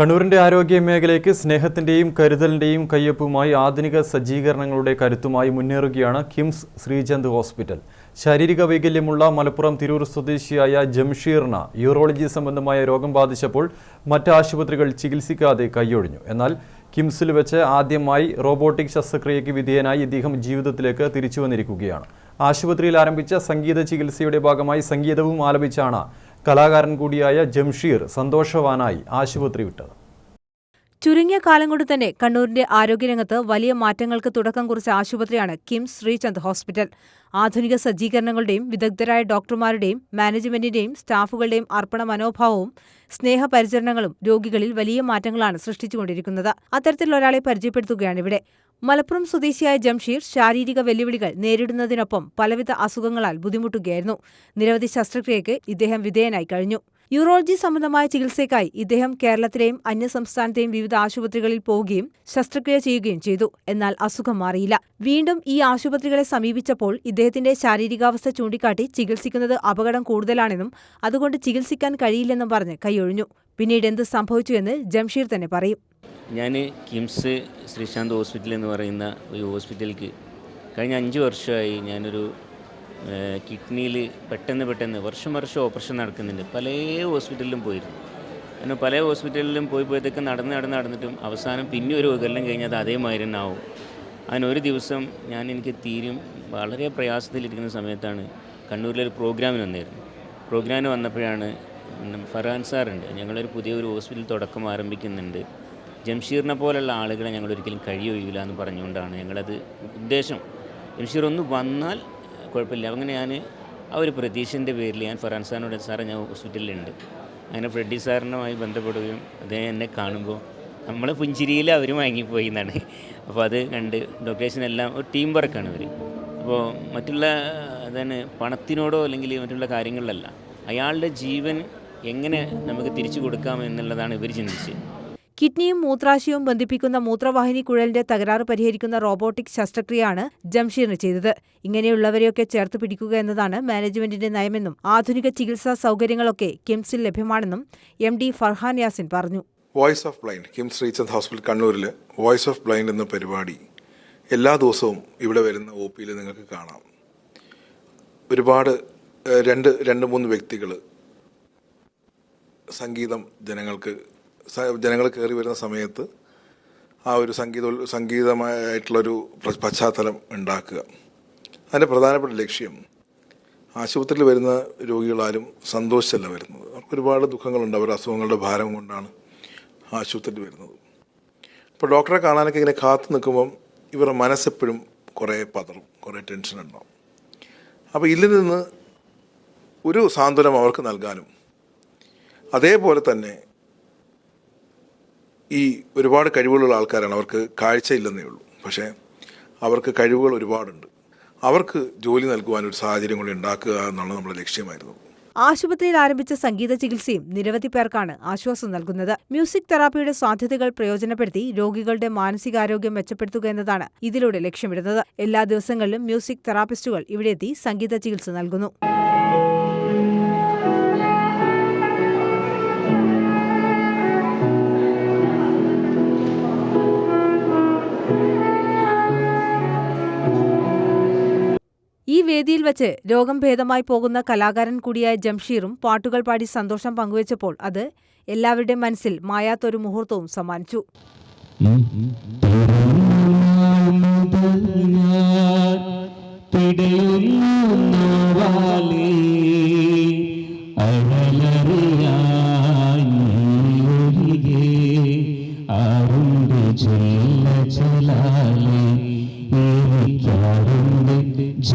കണ്ണൂരിന്റെ ആരോഗ്യ മേഖലയ്ക്ക് സ്നേഹത്തിന്റെയും കരുതലിന്റെയും കയ്യൊപ്പുമായി ആധുനിക സജ്ജീകരണങ്ങളുടെ കരുത്തുമായി മുന്നേറുകയാണ് കിംസ് ശ്രീചന്ദ് ഹോസ്പിറ്റൽ. ശാരീരിക വൈകല്യമുള്ള മലപ്പുറം തിരൂർ സ്വദേശിയായ ജംഷീറിന് യൂറോളജി സംബന്ധമായ രോഗം ബാധിച്ചപ്പോൾ മറ്റ് ആശുപത്രികൾ ചികിത്സിക്കാതെ കൈയൊഴിഞ്ഞു. എന്നാൽ കിംസിൽ വെച്ച് ആദ്യമായി റോബോട്ടിക് ശസ്ത്രക്രിയയ്ക്ക് വിധേയനായി ഇദ്ദേഹം ജീവിതത്തിലേക്ക് തിരിച്ചു വന്നിരിക്കുകയാണ്. ആശുപത്രിയിൽ ആരംഭിച്ച സംഗീത ചികിത്സയുടെ ഭാഗമായി സംഗീതവും ആലപിച്ചാണ് കലാകാരൻ കൂടിയായ ജംഷീർ സന്തോഷവാനായി ആശുപത്രി വിട്ടത്. ചുരുങ്ങിയ കാലം കൊണ്ട് തന്നെ കണ്ണൂരിന്റെ ആരോഗ്യരംഗത്ത് വലിയ മാറ്റങ്ങൾക്ക് തുടക്കം കുറിച്ച ആശുപത്രിയാണ് കിംസ് ശ്രീചന്ദ് ഹോസ്പിറ്റൽ. ആധുനിക സജ്ജീകരണങ്ങളുടെയും വിദഗ്ധരായ ഡോക്ടർമാരുടെയും മാനേജ്മെന്റിന്റെയും സ്റ്റാഫുകളുടെയും അർപ്പണ മനോഭാവവും സ്നേഹപരിചരണങ്ങളും രോഗികളിൽ വലിയ മാറ്റങ്ങളാണ് സൃഷ്ടിച്ചുകൊണ്ടിരിക്കുന്നത്. അത്തരത്തിലൊരാളെ പരിചയപ്പെടുത്തുകയാണ് ഇവിടെ. മലപ്പുറം സ്വദേശിയായ ജംഷീർ ശാരീരിക വെല്ലുവിളികൾ നേരിടുന്നതിനൊപ്പം പലവിധ അസുഖങ്ങളാൽ ബുദ്ധിമുട്ടുകയായിരുന്നു. നിരവധി ശസ്ത്രക്രിയയ്ക്ക് ഇദ്ദേഹം വിധേയനായി കഴിഞ്ഞു. യൂറോളജി സംബന്ധമായ ചികിത്സയ്ക്കായി ഇദ്ദേഹം കേരളത്തിലെയും അന്യസംസ്ഥാനത്തെയും വിവിധ ആശുപത്രികളിൽ പോവുകയും ശസ്ത്രക്രിയ ചെയ്യുകയും ചെയ്തു. എന്നാൽ അസുഖം മാറിയില്ല. വീണ്ടും ഈ ആശുപത്രികളെ സമീപിച്ചപ്പോൾ ഇദ്ദേഹത്തിന്റെ ശാരീരികാവസ്ഥ ചൂണ്ടിക്കാട്ടി ചികിത്സിക്കുന്നത് അപകടം കൂടുതലാണെന്നും അതുകൊണ്ട് ചികിത്സിക്കാൻ കഴിയില്ലെന്നും പറഞ്ഞ് കൈയൊഴിഞ്ഞു. പിന്നീട് എന്ത് സംഭവിച്ചു എന്ന് ജംഷീർ തന്നെ പറയും. ഞാൻ കിംസ് ശ്രീശാന്ത് ഹോസ്പിറ്റൽ എന്ന് പറയുന്ന ഒരു ഹോസ്പിറ്റലിലേക്ക് കഴിഞ്ഞ അഞ്ച് വർഷമായി ഞാനൊരു കിഡ്നിയിൽ പെട്ടെന്ന് പെട്ടെന്ന് വർഷം വർഷം ഓപ്പറേഷൻ നടക്കുന്നുണ്ട്. പല ഹോസ്പിറ്റലിലും പോയിരുന്നു. അങ്ങനെ പല ഹോസ്പിറ്റലിലും പോയി പോയതൊക്കെ നടന്ന് നടന്ന് നടന്നിട്ടും അവസാനം പിന്നെ ഒരു കൊല്ലം കഴിഞ്ഞാൽ അത് അതേമാതിരി തന്നെ ആവും അങ്ങനെ ഒരു ദിവസം ഞാൻ എനിക്ക് തീരും വളരെ പ്രയാസത്തിലിരിക്കുന്ന സമയത്താണ് കണ്ണൂരിലൊരു പ്രോഗ്രാമിന് വന്നിരുന്നു പ്രോഗ്രാമിന് വന്നപ്പോഴാണ് ഫർഹാൻ സാറുണ്ട്. ഞങ്ങളൊരു പുതിയൊരു ഹോസ്പിറ്റൽ തുടക്കം ആരംഭിക്കുന്നുണ്ട്. ജംഷീറിനെ പോലുള്ള ആളുകളെ ഞങ്ങൾ ഒരിക്കലും കഴിയുകയില്ല എന്ന് പറഞ്ഞുകൊണ്ടാണ് ഞങ്ങളത് ഉദ്ദേശം. ജംഷീർ ഒന്ന് വന്നാൽ കുഴപ്പമില്ല. അങ്ങനെ ഞാൻ ആ ഒരു പ്രതീക്ഷന്റെ പേരിൽ ഞാൻ ഫറാൻ സാറിനോട് സാറേ ഞാൻ ഹോസ്പിറ്റലിലുണ്ട്. അങ്ങനെ ഫ്രെഡി സാറിനുമായി ബന്ധപ്പെടുകയും അദ്ദേഹം എന്നെ കാണുമ്പോൾ നമ്മൾ പുഞ്ചിരിയിൽ അവർ വാങ്ങിപ്പോയി എന്നാണ്. അപ്പോൾ അത് കണ്ട് എല്ലാം ഒരു ടീം വർക്കാണ് അവർ അപ്പോൾ മറ്റുള്ള അതാണ് പണത്തിനോടോ അല്ലെങ്കിൽ മറ്റുള്ള കാര്യങ്ങളിലല്ല അയാളുടെ ജീവൻ എങ്ങനെ നമുക്ക് തിരിച്ചു കൊടുക്കാം എന്നുള്ളതാണ് ഇവർ ചിന്തിച്ചത്. കിഡ്നിയും മൂത്രാശയവും ബന്ധിപ്പിക്കുന്ന മൂത്രവാഹിനി കുഴലിന്റെ തകരാറ് പരിഹരിക്കുന്ന റോബോട്ടിക് ശസ്ത്രക്രിയയാണ് ജംഷീറിന് ചെയ്തത്. ഇങ്ങനെയുള്ളവരെയൊക്കെ ചേർത്ത് പിടിക്കുക എന്നതാണ് മാനേജ്മെന്റിന്റെ നയമെന്നും ആധുനിക ചികിത്സാ സൗകര്യങ്ങളൊക്കെ കിംസിൽ ലഭ്യമാണെന്നും എം ഡി ഫർഹാൻ യാസിൻ പറഞ്ഞു. Voice of blind KIMS Sreechand hospital കണ്ണൂരിൽ വോയിസ് ഓഫ് ബ്ലൈൻഡ് എന്ന പരിപാടി എല്ലാ ദിവസവും ഇവിടെ വരുന്ന ഒ പിയിൽ നിങ്ങൾക്ക് കാണാം. ഒരുപാട് രണ്ട് രണ്ട് മൂന്ന് വ്യക്തികൾ സംഗീതം ജനങ്ങൾക്ക് ജനങ്ങൾ കയറി വരുന്ന സമയത്ത് ആ ഒരു സംഗീത സംഗീതമായിട്ടുള്ളൊരു പശ്ചാത്തലം ഉണ്ടാക്കുക. അതിന്റെ പ്രധാനപ്പെട്ട ലക്ഷ്യം ആശുപത്രിയിൽ വരുന്ന രോഗികളാരും സന്തോഷിച്ചല്ല വരുന്നത്. അവർക്ക് ഒരുപാട് ദുഃഖങ്ങളുണ്ട് അവർ അസുഖങ്ങളുടെ ഭാരം കൊണ്ടാണ് ആശുപത്രിയിൽ വരുന്നത്. അപ്പോൾ ഡോക്ടറെ കാണാനൊക്കെ ഇങ്ങനെ കാത്തു നിൽക്കുമ്പം ഇവരുടെ മനസ്സെപ്പോഴും കുറേ പതറും കുറേ ടെൻഷൻ ഉണ്ടാവും. അപ്പോൾ ഇതിൽ നിന്ന് ഒരു സാന്ത്വനം അവർക്ക് നൽകാനും അതേപോലെ തന്നെ ഈ ഒരുപാട് കഴിവുകളുള്ള ആൾക്കാരാണ്. അവർക്ക് കാഴ്ചയില്ലെന്നേ ഉള്ളൂ. പക്ഷേ അവർക്ക് കഴിവുകൾ ഒരുപാടുണ്ട്. അവർക്ക് ജോലി നൽകുവാൻ ഒരു സാഹചര്യം കൂടി ഉണ്ടാക്കുക എന്നുള്ളത് നമ്മുടെ ലക്ഷ്യമായിരുന്നു. ആശുപത്രിയിൽ ആരംഭിച്ച സംഗീത ചികിത്സയും നിരവധി പേർക്കാണ് ആശ്വാസം നൽകുന്നത്. മ്യൂസിക് തെറാപ്പിയുടെ സാധ്യതകൾ പ്രയോജനപ്പെടുത്തി രോഗികളുടെ മാനസികാരോഗ്യം മെച്ചപ്പെടുത്തുക എന്നതാണ് ഇതിലൂടെ ലക്ഷ്യമിടുന്നത്. എല്ലാ ദിവസങ്ങളിലും മ്യൂസിക് തെറാപ്പിസ്റ്റുകൾ ഇവിടെ എത്തി സംഗീത ചികിത്സ നൽകുന്നു. വേദിയിൽ വെച്ച് രോഗം ഭേദമായി പോകുന്ന കലാകാരൻ കൂടിയായ ജംഷീറും പാട്ടുകൾ പാടി സന്തോഷം പങ്കുവച്ചപ്പോൾ അത് എല്ലാവരുടെയും മനസ്സിൽ മായാത്തൊരു മുഹൂർത്തവും സമ്മാനിച്ചു. ഞാൻ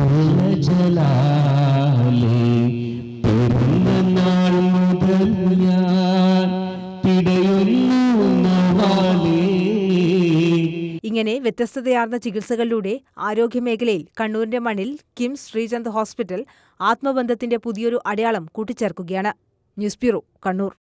ഇങ്ങനെ വ്യത്യസ്തതയാർന്ന ചികിത്സകളിലൂടെ ആരോഗ്യമേഖലയിൽ കണ്ണൂരിന്റെ മണ്ണിൽ കിംസ് ശ്രീചന്ദ് ഹോസ്പിറ്റൽ ആത്മബന്ധത്തിന്റെ പുതിയൊരു അടയാളം കൂട്ടിച്ചേർക്കുകയാണ്. News bureau Kannur.